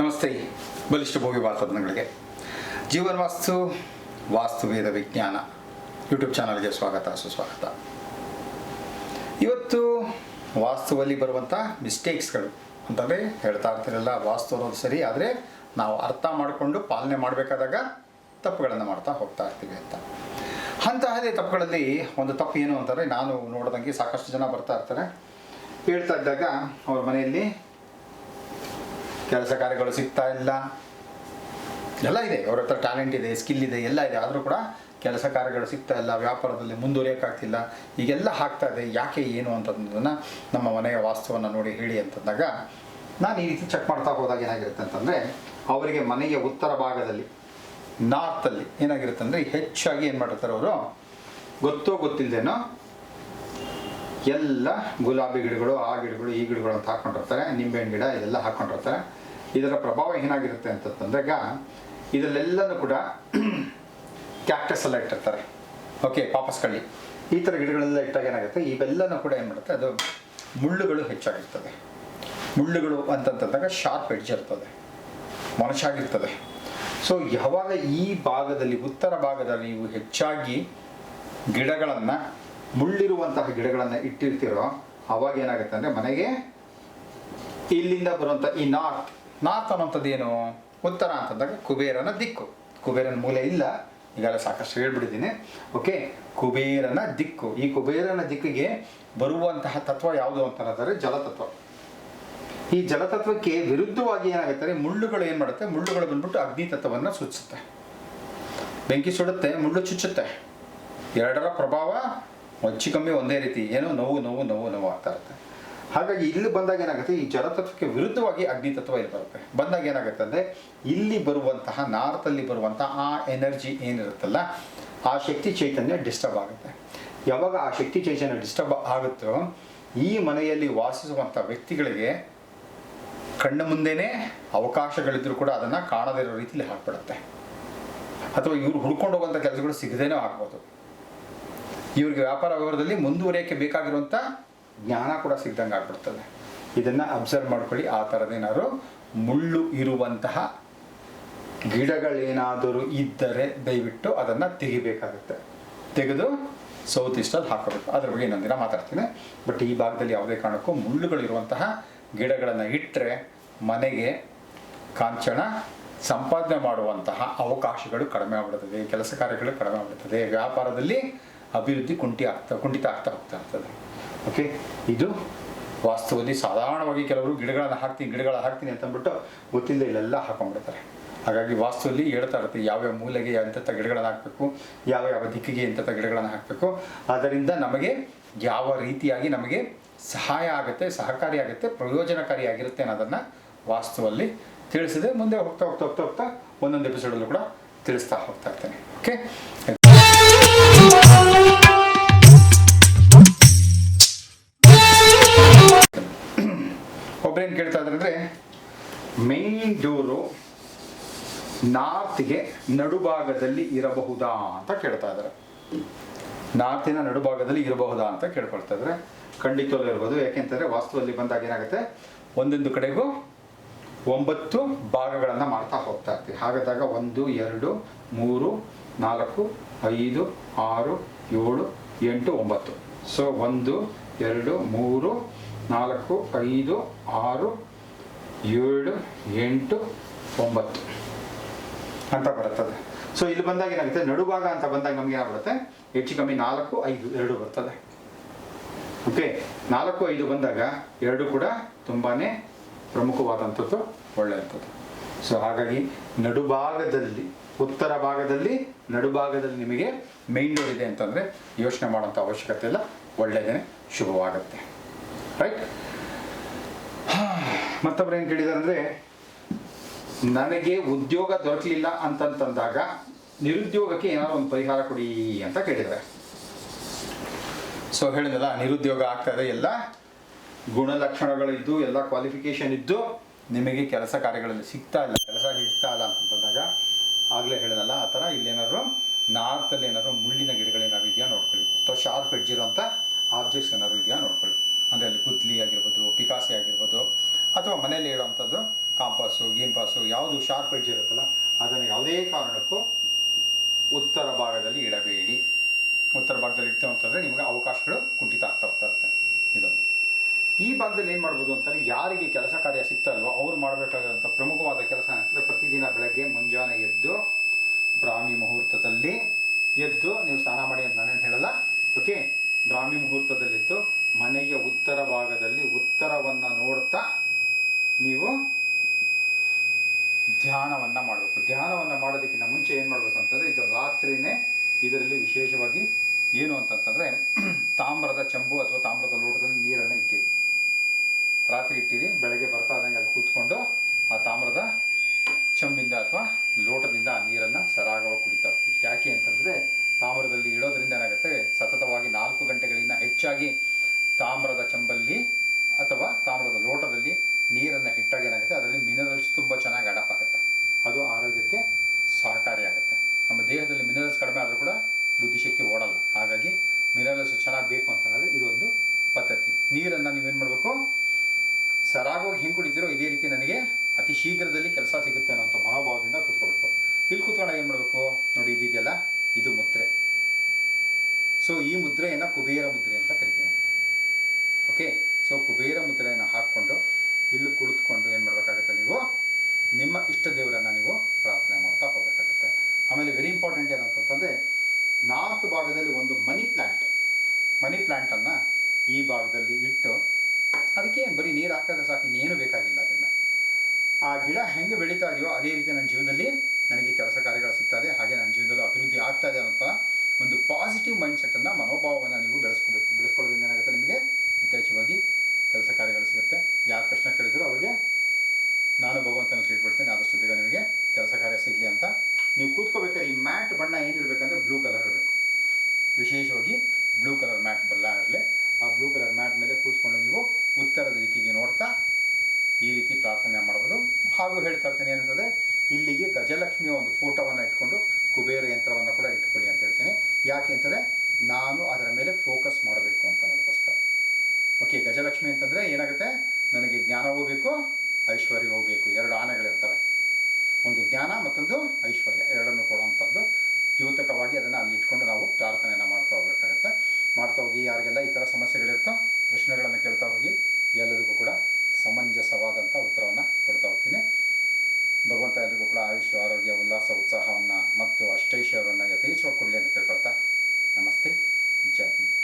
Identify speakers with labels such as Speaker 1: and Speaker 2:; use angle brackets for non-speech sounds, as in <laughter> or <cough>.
Speaker 1: ನಮಸ್ತೆ. ಬಲಿಷ್ಠ ಭೋಗಿ ವಾಸ್ತವಗಳಿಗೆ ಜೀವನ ವಾಸ್ತು ವಾಸ್ತುವೇದ ವಿಜ್ಞಾನ ಯೂಟ್ಯೂಬ್ ಚಾನಲ್ಗೆ ಸ್ವಾಗತ, ಸುಸ್ವಾಗತ. ಇವತ್ತು ವಾಸ್ತುವಲ್ಲಿ ಬರುವಂಥ ಮಿಸ್ಟೇಕ್ಸ್ಗಳು ಅಂತಂದರೆ ಹೇಳ್ತಾ ಇರ್ತಿರಲ್ಲ, ವಾಸ್ತು ಅನ್ನೋದು ಸರಿ, ಆದರೆ ನಾವು ಅರ್ಥ ಮಾಡಿಕೊಂಡು ಪಾಲನೆ ಮಾಡಬೇಕಾದಾಗ ತಪ್ಪುಗಳನ್ನು ಮಾಡ್ತಾ ಹೋಗ್ತಾ ಇರ್ತೀವಿ ಅಂತ. ಅಂತಹದೇ ತಪ್ಪುಗಳಲ್ಲಿ ಒಂದು ತಪ್ಪು ಏನು ಅಂತಂದರೆ, ನಾನು ನೋಡಿದಂಗೆ ಸಾಕಷ್ಟು ಜನ ಬರ್ತಾ ಇರ್ತಾರೆ. ಹೇಳ್ತಾ ಇದ್ದಾಗ ಅವ್ರ ಮನೆಯಲ್ಲಿ ಕೆಲಸ ಕಾರ್ಯಗಳು ಸಿಗ್ತಾ ಇಲ್ಲ. ಎಲ್ಲ ಇದೆ. ಅವ್ರ ಹತ್ರ ಟ್ಯಾಲೆಂಟ್ ಇದೆ ಸ್ಕಿಲ್ ಇದೆ, ಎಲ್ಲ ಇದೆ. ಆದರೂ ಕೂಡ ಕೆಲಸ ಕಾರ್ಯಗಳು ಸಿಗ್ತಾ ಇಲ್ಲ. ವ್ಯಾಪಾರದಲ್ಲಿ ಮುಂದುವರಿಯೋಕ್ಕಾಗ್ತಿಲ್ಲ. ಈಗೆಲ್ಲ ಆಗ್ತಾ ಇದೆ. ಯಾಕೆ, ಏನು ಅಂತಂದನ್ನು ನಮ್ಮ ಮನೆಯ ವಾಸ್ತವನ್ನು ನೋಡಿ ಹೇಳಿ ಅಂತಂದಾಗ, ನಾನು ಈ ರೀತಿ ಚೆಕ್ ಮಾಡ್ತಾ ಹೋದಾಗ ಏನಾಗಿರುತ್ತೆ ಅಂತಂದರೆ, ಅವರಿಗೆ ಮನೆಯ ಉತ್ತರ ಭಾಗದಲ್ಲಿ ನಾರ್ತಲ್ಲಿ ಏನಾಗಿರುತ್ತೆ ಅಂದರೆ ಹೆಚ್ಚಾಗಿ ಏನು ಮಾಡಿರ್ತಾರೆ ಅವರು? ಗೊತ್ತೋ ಗೊತ್ತಿಲ್ಲದೇನೋ ಎಲ್ಲ ಗುಲಾಬಿ ಗಿಡಗಳು, ಆ ಗಿಡಗಳು, ಈ ಗಿಡಗಳು ಅಂತ ಹಾಕೊಂಡಿರ್ತಾರೆ. ನಿಂಬೆಹಣ್ಣು ಗಿಡ ಇದೆಲ್ಲ ಹಾಕೊಂಡಿರ್ತಾರೆ. ಇದರ ಪ್ರಭಾವ ಏನಾಗಿರುತ್ತೆ ಅಂತಂದಾಗ ಇದರಲ್ಲೆಲ್ಲನೂ ಕೂಡ <clears throat> ಕ್ಯಾಕ್ಟಸ್ ಎಲ್ಲ ಇಟ್ಟಿರ್ತಾರೆ. ಓಕೆ ಪಾಪಸ್ಕಳ್ಳಿ ಈ ಥರ ಗಿಡಗಳೆಲ್ಲ ಇಟ್ಟಾಗ ಏನಾಗುತ್ತೆ? ಇವೆಲ್ಲನೂ ಕೂಡ ಏನು ಮಾಡುತ್ತೆ? ಅದು ಮುಳ್ಳುಗಳು ಹೆಚ್ಚಾಗಿರ್ತದೆ. ಮುಳ್ಳುಗಳು ಅಂತಂತಂದಾಗ ಶಾರ್ಪ್ ಎಡ್ಜ್ ಇರ್ತದೆ. ಮೊನಚಾಗಿರ್ತದೆ ಸೊ ಯಾವಾಗ ಈ ಭಾಗದಲ್ಲಿ, ಉತ್ತರ ಭಾಗದಲ್ಲಿ ನೀವು ಹೆಚ್ಚಾಗಿ ಗಿಡಗಳನ್ನು ಮುಳ್ಳಿರುವಂತಹ ಗಿಡಗಳನ್ನು ಇಟ್ಟಿರ್ತೀರೋ, ಅವಾಗ ಏನಾಗುತ್ತೆ ಅಂದರೆ ಮನೆಗೆ ಇಲ್ಲಿಂದ ಬರುವಂಥ ಈ ನಾರ್ತ್ ನಾರ್ತ್ ಅನ್ನೋಂಥದ್ದು ಏನು? ಉತ್ತರ ಅಂತಂದಾಗ ಕುಬೇರನ ದಿಕ್ಕು. ಕುಬೇರನ ಮೂಲೆ ಇಲ್ಲ. ಈಗಾಗಲೇ ಸಾಕಷ್ಟು ಹೇಳ್ಬಿಟ್ಟಿದ್ದೀನಿ. ಓಕೆ ಕುಬೇರನ ದಿಕ್ಕು. ಈ ಕುಬೇರನ ದಿಕ್ಕಿಗೆ ಬರುವಂತಹ ತತ್ವ ಯಾವುದು ಅಂತಂದರೆ ಜಲತತ್ವ. ಈ ಜಲತತ್ವಕ್ಕೆ ವಿರುದ್ಧವಾಗಿ ಏನಾಗುತ್ತೆ ಮುಳ್ಳುಗಳು ಏನು ಮಾಡುತ್ತೆ? ಮುಳ್ಳುಗಳು ಬಂದ್ಬಿಟ್ಟು ಅಗ್ನಿ ತತ್ವವನ್ನು ಸೂಚಿಸುತ್ತೆ. ಬೆಂಕಿ ಸುಡುತ್ತೆ, ಮುಳ್ಳು ಚುಚ್ಚುತ್ತೆ. ಎರಡರ ಪ್ರಭಾವ ಹೆಚ್ಚು ಒಂದೇ ರೀತಿ ಏನೋ ನೋವು ನೋವು ನೋವು ನೋವು ಆಗ್ತಾ ಇರುತ್ತೆ. ಹಾಗಾಗಿ ಇಲ್ಲಿ ಬಂದಾಗ ಏನಾಗುತ್ತೆ? ಈ ಜಲತತ್ವಕ್ಕೆ ವಿರುದ್ಧವಾಗಿ ಅಗ್ನಿ ತತ್ವ ಇಲ್ಲಿ ಬರುತ್ತೆ. ಬಂದಾಗ ಏನಾಗುತ್ತೆ ಅಂದರೆ, ಇಲ್ಲಿ ಬರುವಂತಹ ನಾರ್ತಲ್ಲಿ ಬರುವಂತಹ ಆ ಎನರ್ಜಿ ಏನಿರುತ್ತಲ್ಲ, ಆ ಶಕ್ತಿ ಚೈತನ್ಯ ಡಿಸ್ಟರ್ಬ್ ಆಗುತ್ತೆ. ಯಾವಾಗ ಆ ಶಕ್ತಿ ಚೈತನ್ಯ ಡಿಸ್ಟರ್ಬ್ ಆಗುತ್ತೋ, ಈ ಮನೆಯಲ್ಲಿ ವಾಸಿಸುವಂಥ ವ್ಯಕ್ತಿಗಳಿಗೆ ಕಣ್ಣ ಮುಂದೆನೇ ಅವಕಾಶಗಳಿದ್ರೂ ಕೂಡ ಅದನ್ನು ಕಾಣದಿರೋ ರೀತಿಯಲ್ಲಿ ಹಾಕ್ಬಿಡುತ್ತೆ ಅಥವಾ ಇವ್ರು ಹುಡ್ಕೊಂಡು ಹೋಗುವಂಥ ಕೆಲಸಗಳು ಸಿಗದೇನೋ ಆಗ್ಬೋದು. ಇವ್ರಿಗೆ ವ್ಯಾಪಾರ ವ್ಯವಹಾರದಲ್ಲಿ ಮುಂದುವರಿಯೋಕ್ಕೆ ಬೇಕಾಗಿರುವಂಥ ಜ್ಞಾನ ಕೂಡ ಸಿಗ್ದಂಗೆ ಆಗ್ಬಿಡ್ತದೆ. ಇದನ್ನು ಅಬ್ಸರ್ವ್ ಮಾಡ್ಕೊಳ್ಳಿ. ಆ ಥರದೇನಾದ್ರು ಮುಳ್ಳು ಇರುವಂತಹ ಗಿಡಗಳೇನಾದರೂ ಇದ್ದರೆ ದಯವಿಟ್ಟು ಅದನ್ನು ತೆಗಿಬೇಕಾಗುತ್ತೆ. ತೆಗೆದು ಸೌತ್ ಈಸ್ಟಲ್ಲಿ ಹಾಕಬೇಕು. ಅದ್ರ ಬಗ್ಗೆ ಇನ್ನೊಂದಿನ ಮಾತಾಡ್ತೀನಿ. ಬಟ್ ಈ ಭಾಗದಲ್ಲಿ ಯಾವುದೇ ಕಾರಣಕ್ಕೂ ಮುಳ್ಳುಗಳಿರುವಂತಹ ಗಿಡಗಳನ್ನು ಇಟ್ಟರೆ ಮನೆಗೆ ಕಾಂಚನ ಸಂಪಾದನೆ ಮಾಡುವಂತಹ ಅವಕಾಶಗಳು ಕಡಿಮೆ ಆಗ್ಬಿಡುತ್ತದೆ ಕೆಲಸ ಕಾರ್ಯಗಳು ಕಡಿಮೆ ಆಗ್ಬಿಡುತ್ತದೆ ವ್ಯಾಪಾರದಲ್ಲಿ ಅಭಿವೃದ್ಧಿ ಕುಂಠಿ ಆಗ್ತಾ, ಕುಂಠಿತ ಆಗ್ತಾ ಹೋಗ್ತಾ ಇರ್ತದೆ. ಓಕೆ ಇದು ವಾಸ್ತವದಲ್ಲಿ ಸಾಧಾರಣವಾಗಿ ಕೆಲವರು ಗಿಡಗಳನ್ನು ಹಾಕ್ತೀನಿ ಗಿಡಗಳ ಹಾಕ್ತೀನಿ ಅಂತ ಅಂದ್ಬಿಟ್ಟು ಗೊತ್ತಿಲ್ಲದೆ ಇಲ್ಲೆಲ್ಲ ಹಾಕೊಂಡ್ಬಿಡ್ತಾರೆ. ಹಾಗಾಗಿ ವಾಸ್ತುವಲ್ಲಿ ಹೇಳ್ತಾ ಇರುತ್ತೆ, ಯಾವ್ಯಾವ ಮೂಲೆಗೆ ಎಂಥ ಗಿಡಗಳನ್ನು ಹಾಕಬೇಕು ಯಾವ ಯಾವ ದಿಕ್ಕಿಗೆ ಎಂಥ ಗಿಡಗಳನ್ನು ಹಾಕಬೇಕು. ಅದರಿಂದ ನಮಗೆ ಯಾವ ರೀತಿಯಾಗಿ ನಮಗೆ ಸಹಾಯ ಆಗುತ್ತೆ, ಸಹಕಾರಿ ಆಗುತ್ತೆ ಪ್ರಯೋಜನಕಾರಿಯಾಗಿರುತ್ತೆ ಅನ್ನೋದನ್ನು ವಾಸ್ತುವಲ್ಲಿ ತಿಳಿಸಿದೆ ಮುಂದೆ ಹೋಗ್ತಾ ಹೋಗ್ತಾ ಹೋಗ್ತಾ ಹೋಗ್ತಾ ಒಂದೊಂದು ಎಪಿಸೋಡಲ್ಲೂ ಕೂಡ ತಿಳಿಸ್ತಾ ಹೋಗ್ತಾ ಇರ್ತೇನೆ. ಓಕೆ ಒಬ್ರೇನು ಕೇಳ್ತಾ ಇದ್ದಾರೆ ಅಂದರೆ ಮೇನ್ ಡೋರು ನಾರ್ತ್ಗೆ ನಡುಭಾಗದಲ್ಲಿ ಇರಬಹುದಾ ಅಂತ ಕೇಳ್ತಾ ಇದ್ದಾರೆ. ನಾರ್ತಿನ ನಡುಭಾಗದಲ್ಲಿ ಇರಬಹುದಾ ಅಂತ ಕೇಳ್ಕೊಳ್ತಾ ಇದ್ದಾರೆ. ಖಂಡಿತವಲ್ಲೂ ಇರ್ಬೋದು ಯಾಕೆಂತಂದರೆ ವಾಸ್ತುವಲ್ಲಿ ಬಂದಾಗ ಏನಾಗುತ್ತೆ? ಒಂದೊಂದು ಕಡೆಗೂ ಒಂಬತ್ತು ಭಾಗಗಳನ್ನು ಮಾಡ್ತಾ ಹೋಗ್ತಾ ಇರ್ತೀವಿ. ಹಾಗಾದಾಗ ಒಂದು, ಎರಡು, ಮೂರು, ನಾಲ್ಕು, ಐದು, ಆರು, ಏಳು, ಎಂಟು, ಒಂಬತ್ತು. ಸೊ ಒಂದು, ಎರಡು, ಮೂರು ನಾಲ್ಕು, ಐದು, ಆರು, ಏಳು, ಎಂಟು, ಒಂಬತ್ತು. ಅಂತ ಬರುತ್ತದೆ ಸೊ ಇಲ್ಲಿ ಬಂದಾಗ ಏನಾಗುತ್ತೆ? ನಡುಭಾಗ ಅಂತ ಬಂದಾಗ ನಮ್ಗೆ ಏನಾಗ್ಬಿಡುತ್ತೆ ಹೆಚ್ಚು ಕಮ್ಮಿ ನಾಲ್ಕು, ಐದು, ಎರಡು ಬರ್ತದೆ. ಓಕೆ ನಾಲ್ಕು, ಐದು ಬಂದಾಗ ಎರಡು ಕೂಡ ತುಂಬಾ ಪ್ರಮುಖವಾದಂಥದ್ದು, ಒಳ್ಳೆಯಂಥದ್ದು. ಸೊ ಹಾಗಾಗಿ ನಡುಭಾಗದಲ್ಲಿ, ಉತ್ತರ ಭಾಗದಲ್ಲಿ ನಡುಭಾಗದಲ್ಲಿ ನಿಮಗೆ ಮೈನ್ ಡೋರ್ ಇದೆ ಅಂತಂದರೆ ಯೋಚನೆ ಮಾಡೋಂಥ ಅವಶ್ಯಕತೆ ಇಲ್ಲ. ಒಳ್ಳೆಯದೇ ಶುಭವಾಗುತ್ತೆ. ರೈಟ್ <sighs> ಮತ್ತೊಬ್ರು ಏನು ಕೇಳಿದಾರೆ ಅಂದರೆ ನನಗೆ ಉದ್ಯೋಗ ದೊರಕಲಿಲ್ಲ ಅಂತಂತಂದಾಗ ನಿರುದ್ಯೋಗಕ್ಕೆ ಏನಾದ್ರು ಒಂದು ಪರಿಹಾರ ಕೊಡಿ ಅಂತ ಕೇಳಿದ್ದಾರೆ ಸೊ ಹೇಳಿದಲ್ಲ ನಿರುದ್ಯೋಗ ಆಗ್ತಾ ಇದೆ, ಎಲ್ಲ ಗುಣಲಕ್ಷಣಗಳಿದ್ದು ಎಲ್ಲ ಕ್ವಾಲಿಫಿಕೇಶನ್ ಇದ್ದು, ನಿಮಗೆ ಕೆಲಸ ಕಾರ್ಯಗಳಲ್ಲಿ ಸಿಗ್ತಾ ಇಲ್ಲ, ಕೆಲಸ ಸಿಗ್ತಾ ಇಲ್ಲ ಅಂತಂದಾಗ ಆಗಲೇ ಹೇಳಿದಲ್ಲ ಆ ಥರ ಇಲ್ಲೇನಾದ್ರು ನಾರ್ತಲ್ಲಿ ಏನಾದ್ರು ಮುಳ್ಳಿನ ಗಿಡಗಳೇನಾದ್ರು ಇದೆಯಾ ಅಥವಾ ಶಾರ್ಪ್ ಎಡ್ಜ್ ಇರೋಂಥ ಆಬ್ಜೆಕ್ಟ್ಸ್ ಏನಾದ್ರು ಇದೆಯಾ ನೋಡ್ಕೊಳ್ಳಿ ಅಂದರೆ ಅಲ್ಲಿ ಗುದ್ಲಿ ಆಗಿರ್ಬೋದು ಪಿಕಾಸಿ ಆಗಿರ್ಬೋದು ಅಥವಾ ಮನೆಯಲ್ಲಿ ಹೇಳುವಂಥದ್ದು ಕಾಂಪಾಸು ಗೀಂಪಾಸು ಯಾವುದು ಶಾರ್ಪ್ ಎಡ್ಜ್ ಇರುತ್ತಲ್ಲ, ಅದನ್ನು ಯಾವುದೇ ಕಾರಣಕ್ಕೂ ಉತ್ತರ ಭಾಗದಲ್ಲಿ ಇಡಬೇಡಿ. ಉತ್ತರ ಭಾಗದಲ್ಲಿ ಅಂತಂದರೆ ನಿಮಗೆ ಅವಕಾಶಗಳು ಕುಂಠಿತ ಆಗ್ತಾ ಹೋಗ್ತಾ ಇರುತ್ತೆ. ಇದೊಂದು. ಈ ಭಾಗದಲ್ಲಿ ಏನು ಮಾಡ್ಬೋದು ಅಂತಂದರೆ ಯಾರಿಗೆ ಕೆಲಸ ಕಾರ್ಯ ಸಿಗ್ತಾ ಇಲ್ವೋ ಅವ್ರು ಮಾಡಬೇಕಾದಂಥ ಪ್ರಮುಖವಾದ ಕೆಲಸ ಅಂದರೆ ಪ್ರತಿದಿನ ಬೆಳಗ್ಗೆ ಮುಂಜಾನೆ ಎದ್ದು ಬ್ರಾಹ್ಮಿ ಮುಹೂರ್ತದಲ್ಲಿ ಎದ್ದು ನೀವು ಸ್ನಾನ ಮಾಡಿ ಅಂತ ನಾನೇನು ಹೇಳಲ್ಲ, ಓಕೆ? ಬ್ರಾಹ್ಮಿ ಮುಹೂರ್ತದಲ್ಲಿದ್ದು ಮನೆಯ ಉತ್ತರ ಭಾಗದಲ್ಲಿ ನೋಡ್ತಾ ನೀವು ಧ್ಯಾನವನ್ನು ಮಾಡಬೇಕು. ಧ್ಯಾನವನ್ನು ಮಾಡೋದಕ್ಕಿಂತ ಮುಂಚೆ ಏನು ಮಾಡಬೇಕು ಅಂತಂದರೆ ಇದು ರಾತ್ರಿನೇ ಇದರಲ್ಲಿ ವಿಶೇಷವಾಗಿ ಏನು ಅಂತಂತಂದರೆ <clears throat> ತಾಮ್ರದ ಚಂಬು ಅಥವಾ ತಾಮ್ರದ ಲೋಟದಲ್ಲಿ ನೀರನ್ನು ಇಟ್ಟಿರಿ. ರಾತ್ರಿ ಇಟ್ಟಿರಿ, ಬೆಳಗ್ಗೆ ಬರ್ತಾ ಇದ್ದಂಗೆ ಅಲ್ಲಿ ಕೂತ್ಕೊಂಡು ಆ ತಾಮ್ರದ ಚಂಬಿಂದ ಅಥವಾ ಲೋಟದಿಂದ ಆ ನೀರನ್ನು ಸರಾಗವಾಗಿ ಕುಡಿತಾ ಯಾಕೆ ಅಂತಂದರೆ ತಾಮ್ರದಲ್ಲಿ ಇಡೋದ್ರಿಂದ ಏನಾಗುತ್ತೆ? ಸತತವಾಗಿ ನಾಲ್ಕು ಗಂಟೆಗಳಿಂದ ಹೆಚ್ಚಾಗಿ ತಾಮ್ರದ ಚಂಬಲ್ಲಿ ಅಥವಾ ತಾಮ್ರದ ಲೋಟದಲ್ಲಿ ನೀರನ್ನು ಇಟ್ಟಾಗ ಏನಾಗುತ್ತೆ ಅದರಲ್ಲಿ ಮಿನರಲ್ಸ್ ತುಂಬ ಚೆನ್ನಾಗಿ ಅಡಪ್ ಆಗುತ್ತೆ. ಅದು ಆರೋಗ್ಯಕ್ಕೆ ಸಹಕಾರಿಯಾಗುತ್ತೆ. ನಮ್ಮ ದೇಹದಲ್ಲಿ ಮಿನರಲ್ಸ್ ಕಡಿಮೆ ಆದರೂ ಕೂಡ ಬುದ್ಧಿಶಕ್ತಿ ಓಡಲ್ಲ. ಹಾಗಾಗಿ ಮಿನರಲ್ಸ್ ಚೆನ್ನಾಗಿ ಬೇಕು ಅಂತಂದರೆ ಇದೊಂದು ಪದ್ಧತಿ. ನೀರನ್ನು ನೀವೇನು ಮಾಡಬೇಕು? ಸರಾಗೋಗಿ ಹೆಂಗೆ ಕುಡಿತೀರೋ ಇದೇ ರೀತಿ ನನಗೆ ಅತಿ ಶೀಘ್ರದಲ್ಲಿ ಕೆಲಸ ಸಿಗುತ್ತೆ ಅನ್ನೋಂಥ ಮನೋಭಾವದಿಂದ ಕೂತ್ಕೋಬೇಕು ಇಲ್ಲಿ ಕೂತ್ಕೊಂಡಾಗ ಏನು ಮಾಡಬೇಕು? ನೋಡಿ ಇದಿದೆಯಲ್ಲ? ಇದು ಮುದ್ರೆ. ಸೊ ಈ ಮುದ್ರೆಯನ್ನು ಕುಬೇರ ಮುದ್ರೆ ಅಂತ ಕರಿತೀವಿ ಓಕೆ ಸೊ ಕುಬೇರ ಮುದ್ರೆಯನ್ನು ಹಾಕ್ಕೊಂಡು ಇಲ್ಲಿ ಕುಳಿತುಕೊಂಡು ಏನು ಮಾಡಬೇಕಾಗುತ್ತೆ ನೀವು? ನಿಮ್ಮ ಇಷ್ಟ ದೇವರನ್ನು ನೀವು ಪ್ರಾರ್ಥನೆ ಮಾಡ್ತಾ ಹೋಗಬೇಕಾಗುತ್ತೆ. ಆಮೇಲೆ ವೆರಿ ಇಂಪಾರ್ಟೆಂಟ್ ಏನಂತಂತಂದರೆ ನಾರ್ತ್ ಭಾಗದಲ್ಲಿ ಒಂದು ಮನಿ ಪ್ಲ್ಯಾಂಟ್ ಮನಿ ಪ್ಲ್ಯಾಂಟನ್ನು ಈ ಭಾಗದಲ್ಲಿ ಇಟ್ಟು ಅದಕ್ಕೆ ಬರೀ ನೀರು ಹಾಕಿದ್ರೆ ಸಾಕು, ಇನ್ನೇನು ಬೇಕಾಗಿಲ್ಲ ಅದನ್ನು. ಆ ಗಿಡ ಹೆಂಗೆ ಬೆಳೀತಾ ಇದೆಯೋ ಅದೇ ರೀತಿ ನನ್ನ ಜೀವನದಲ್ಲಿ ನನಗೆ ಕೆಲಸ ಕಾರ್ಯಗಳು ಸಿಗ್ತಾ ಇದೆ, ಹಾಗೆ ನನ್ನ ಜೀವನದಲ್ಲೂ ಅಭಿವೃದ್ಧಿ ಆಗ್ತಾ ಇದೆ ಅಂತ ಒಂದು ಪಾಸಿಟಿವ್ ಮೈಂಡ್ಸೆಟ್ಟನ್ನು ಮನೋಭಾವವನ್ನು ನೀವು ಬೆಳೆಸ್ಕೋಬೇಕು. ಬೆಳೆಸ್ಕೊಳ್ಳೋದ್ರಿಂದ ಏನಾಗುತ್ತೆ ನಿಮಗೆ? ಯಥೇಚ್ಛವಾಗಿ ಕೆಲಸ ಕಾರ್ಯಗಳು ಸಿಗುತ್ತೆ. ಯಾರು ಪ್ರಶ್ನೆ ಕೇಳಿದ್ರು ಅವರಿಗೆ ನಾನು ಭಗವಂತನ ಕೇಳ್ಬಿಡ್ತೀನಿ ಆದಷ್ಟು ಬೇಗ ನಿಮಗೆ ಕೆಲಸ ಕಾರ್ಯ ಸಿಗಲಿ ಅಂತ. ನೀವು ಕೂತ್ಕೋಬೇಕಾದ್ರೆ ಈ ಮ್ಯಾಟ್ ಬಣ್ಣ ಏನಿರಬೇಕಂದ್ರೆ ಬ್ಲೂ ಕಲರ್ ಇರಬೇಕು. ವಿಶೇಷವಾಗಿ ಬ್ಲೂ ಕಲರ್ ಮ್ಯಾಟ್ ಬಲ್ಲ ಇರಲಿ. ಆ ಬ್ಲೂ ಕಲರ್ ಮ್ಯಾಟ್ ಮೇಲೆ ಕೂತ್ಕೊಂಡು ನೀವು ಉತ್ತರದ ದಿಕ್ಕಿಗೆ ನೋಡ್ತಾ ಈ ರೀತಿ ಪ್ರಾರ್ಥನೆ ಮಾಡ್ಬೋದು. ಹಾಗೂ ಹೇಳ್ತಾ ಇರ್ತೀನಿ ಏನಂತಂದರೆ, ಇಲ್ಲಿಗೆ ಗಜಲಕ್ಷ್ಮಿಯ ಒಂದು ಫೋಟೋವನ್ನು ಇಟ್ಕೊಂಡು ಕುಬೇರ ಯಂತ್ರವನ್ನು ಕೂಡ ಇಟ್ಕೊಳ್ಳಿ ಅಂತ ಹೇಳ್ತೀನಿ. ಯಾಕೆ ಅಂತಂದರೆ, ನಾನು ಅದರ ಮೇಲೆ ಫೋಕಸ್ ಮಾಡಬೇಕು ಅಂತ ನನಗೋಸ್ಕರ ಓಕೆ, ಗಜಲಕ್ಷ್ಮಿ ಅಂತಂದರೆ ಏನಾಗುತ್ತೆ? ನನಗೆ ಜ್ಞಾನ ಹೋಗಬೇಕು, ಐಶ್ವರ್ಯ ಹೋಗಬೇಕು. ಎರಡು ಆನೆಗಳಿರ್ತವೆ. ಒಂದು ಜ್ಞಾನ ಮತ್ತೊಂದು ಐಶ್ವರ್ಯ. ಎರಡನ್ನು ಕೊಡುವಂಥದ್ದು. ದ್ಯೋತಕವಾಗಿ ಅದನ್ನು ಅಲ್ಲಿ ಇಟ್ಕೊಂಡು ನಾವು ಪ್ರಾರ್ಥನೆಯನ್ನು ಮಾಡ್ತಾ ಹೋಗಬೇಕಾಗತ್ತೆ. ಮಾಡ್ತಾ ಹೋಗಿ ಯಾರಿಗೆಲ್ಲ ಈ ಥರ ಸಮಸ್ಯೆಗಳಿರ್ತೋ ಪ್ರಶ್ನೆಗಳನ್ನು ಕೇಳ್ತಾ ಹೋಗಿ ಎಲ್ಲದಕ್ಕೂ ಕೂಡ ಸಮಂಜಸವಾದಂಥ ಉತ್ತರವನ್ನು ಕೊಡ್ತಾ ಹೋಗ್ತೀನಿ. ಭಗವಂತ ಎಲ್ರಿಗೂ ಕೂಡ ಆಯುಷ್ಯ, ಆರೋಗ್ಯ, ಉಲ್ಲಾಸ, ಉತ್ಸಾಹವನ್ನು ಮತ್ತು ಅಷ್ಟೈಶ್ವರವನ್ನು ಯಥೇಚ್ಛವಾಗಿ ಕೊಡಲಿ ಅಂತ ಕೇಳ್ಕೊಳ್ತಾ ನಮಸ್ತೆ. ಜೈ ಹಿಂದ್.